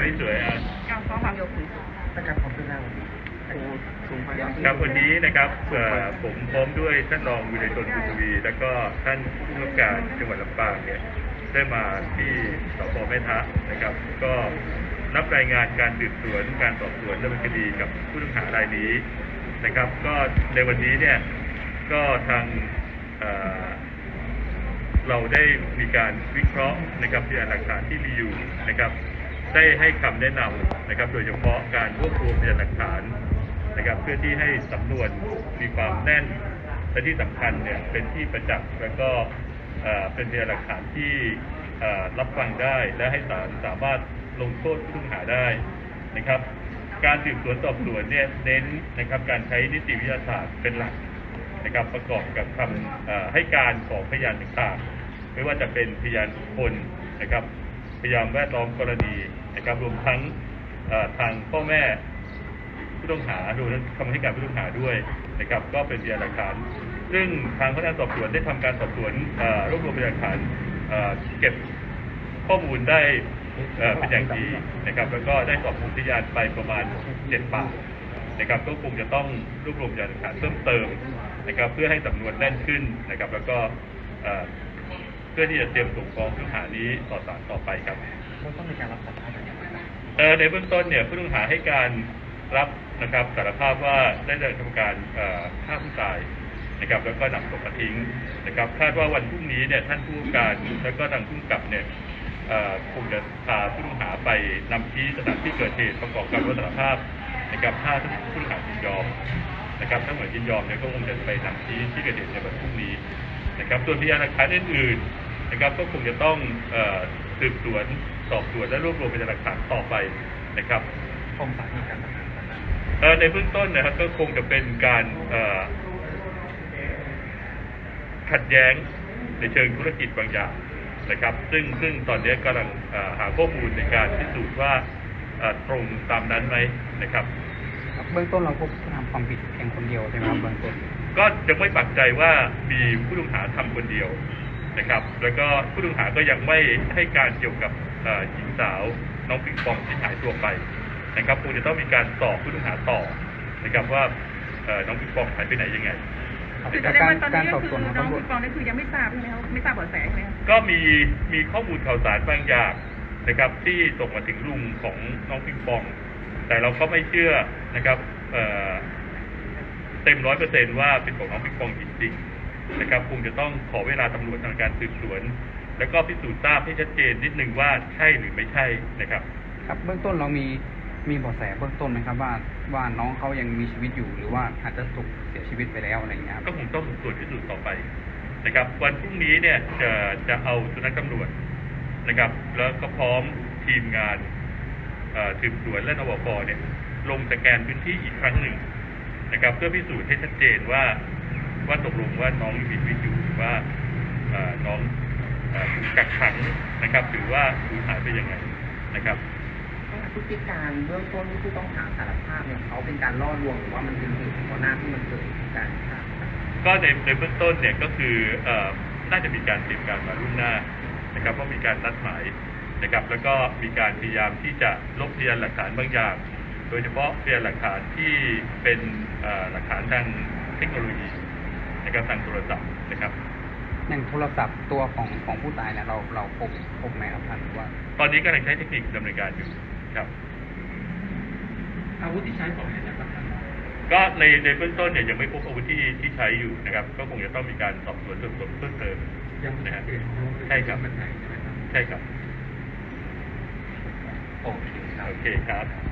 ไม่สวยอะการฟ้องความยกถือนะครับขอบคุณครับโอ้สูงไปครับวันนี้นะครับเอ่อผมพร้อมด้วยท่านรองวินัยชนกุลทวี แล้วก็ท่านผู้กำกับการจังหวัดลำปางเนี่ยได้มาที่สพแม่ทะนะครับ ก็รับรายงานการสืบสวนการสอบสวนดำเนินคดีกับผู้ต้องหารายนี้นะครับ ก็ในวันนี้เนี่ยก็ทางเอ่อเราได้มีการวิเคราะห์นะครับพยานหลักฐานที่มีอยู่นะครับ ได้ให้คำแนะนำนะครับ โดยเฉพาะการรวบรวมพยานหลักฐานนะครับ เพื่อที่ให้สำนวนมีความแน่นและที่สำคัญเนี่ยเป็นที่ประจักษ์แล้วก็เอ่อเป็นพยานหลักฐานที่อ่อรับฟังได้และให้ศาลสามารถลงโทษผู้ต้องหาได้นะครับ การสืบสวนสอบสวนเนี่ยเน้นนะครับการใช้นิติวิทยาศาสตร์เป็นหลักนะครับ ประกอบกับคำอ่อให้การของพยานต่างๆไม่ว่าจะเป็นพยานคคลนะครับ พยานแวดล้อมกรณีนะครับรวมทั้งทางพ่อแม่ผู้ต้องหารวมทั้งคำให้การผู้ต้องหาด้วยนะครับ ก็เป็นพยานหลักฐาน ซึ่งทางพนักงานสอบสวนได้ทำการสอบสวนรวบรวมพยานหลักฐานเก็บข้อมูลได้เอ่อเป็นอย่างดีนะครับ แล้วก็ได้สอบสวนพยานไปประมาณเจ็ดปากนะครับก็คงจะต้องรวบรวมพยานหลักฐานเพิ่มเติมนะครับ เพื่อให้สำนวนแน่นขึ้นนะครับ แล้วก็ เอ่อเพื่อที่จะเตรียมส่งฟ้องผู้ต้องหานี้ต่อศาลต่อไปครับเราต้องมีการรับสารภาพอย่างไรครับเอ่อในเบื้องต้นเนี่ยผู้ต้องหาให้การรับนะครับสารภาพว่าได้ได้ทำการเอ่อฆ่าผู้ตายนะครับ แล้วก็นำศพมาทิ้งนะครับคาดว่าวันพรุ่งนี้เนี่ยท่านผู้การแล้วก็ทางผู้กำกับเนี่ยเอ่อคงจะพาผู้ต้องหาไปนำชี้สถานที่เกิดเหตุประกอบกับรับสารภาพนะครับถ้าผู้ต้องหายินยอมนะครับถ้าเหมือนยินยอมเนี่ยก็คงจะไปนำชี้ที่เกิดเหตุในวันพรุ่งนี้นะครับส่วนพยานหลักฐานอื่นๆ นะครับก็คงจะต้องเอ่อสืบสวนสอบสวนและรวบรวมพยานหลักฐานต่อไปนะครับคงสาเหตุการทำงานกันนะเอ่อในเบื้องต้นนะครับก็คงจะเป็นการเอ่อขัดแย้งในเชิงธุรกิจบางอย่างนะครับ ซึ่งซึ่งตอนนี้กำลังเอ่อหาข้อมูลในการพิสูจน์ว่าเอ่อตรงตามนั้นไหมนะครับครับเบื้องต้นเราพบผู้ทำความผิดเพียงคนเดียวใช่ไหมครับเบื้องต้นก็ยังไม่ปักใจว่ามีผู้ต้องหาทำคนเดียว นะครับ แล้วก็ผู้ต้องหาก็ยังไม่ให้การเกี่ยวกับเอ่อหญิงสาวน้องปิงปองที่หายตัวไปนะครับคงจะต้องมีการสอบผู้ต้องหาต่อนะครับว่าเอ่อน้องปิงปองหายไปไหนยังไงคือแสดงว่าตอนนี้ก็คือน้องคุณฟองนี่คือยังไม่ทราบใช่ไหมครับไม่ทราบเบาะแสใช่ไหมครับก็มีมีข้อมูลข่าวสารบางอย่างนะครับ ที่ส่งมาถึงลุงของน้องปิงปอง แต่เราก็ไม่เชื่อนะครับเอ่อเต็มร้อยเปอร์เซนว่าเป็นของน้องปิงปองจริงๆ นะครับคงจะต้องขอเวลาตำรวจทางการสืบสวน แล้วก็พิสูจน์ทราบให้ชัดเจนนิดนึงว่าใช่หรือไม่ใช่นะครับ ครับเบื้องต้นเรามีมีเบาะแสเบื้องต้นไหมครับว่าว่าน้องเขายังมีชีวิตอยู่หรือว่าอาจจะถูกเสียชีวิตไปแล้วอะไรอย่างเงี้ยครับก็คงต้องตรวจพิสูจน์ต่อไปนะครับ วันพรุ่งนี้เนี่ยจะจะเอาสุนัขตำรวจนะครับ แล้วก็พร้อมทีมงานเอ่อสืบสวนและนวปเนี่ยลงสแกนพื้นที่อีกครั้งหนึ่งนะครับ เพื่อพิสูจน์ให้ชัดเจนว่า ว่าตกลงว่าน้องมีชีวิตอยู่หรือว่าเอ่อน้องเอ่อถูกกักขังนะครับหรือว่าสูญหายไปยังไงนะครับพฤติการเบื้องต้นที่ผู้ต้องหาสารภาพเนี่ยเขาเป็นการล่อลวงหรือว่ามันเป็นเหตุเฉพาะหน้าที่มันเกิดการฆ่าครับก็ในในเบื้องต้นเนี่ยก็คือเอ่อน่าจะมีการเตรียมการมาล่วงหน้านะครับเพราะมีการนัดหมายนะครับแล้วก็มีการพยายามที่จะลบพยานหลักฐานบางอย่าง โดยเฉพาะพยานหลักฐานที่เป็นเอ่อหลักฐานทางเทคโนโลยี นะครับทางโทรศัพท์นะครับอย่างโทรศัพท์ตัวของของผู้ตายเนี่ยเราเราพบพบไหมครับท่านหรือว่า ตอนนี้กำลังใช้เทคนิคดำเนินการอยู่ครับ อาวุธที่ใช้ก่อเหตุนะครับก็ในในเบื้องต้นเนี่ยยังไม่พบอาวุธที่ที่ใช้อยู่นะครับ ก็คงจะต้องมีการสอบสวนสืบสวนเพิ่มเติมยังไม่นะชัฮะดเจนว่าเป็นใช่ครับมันไหนใช่ไหมครับใช่ครับโอเคครับโอเคครับ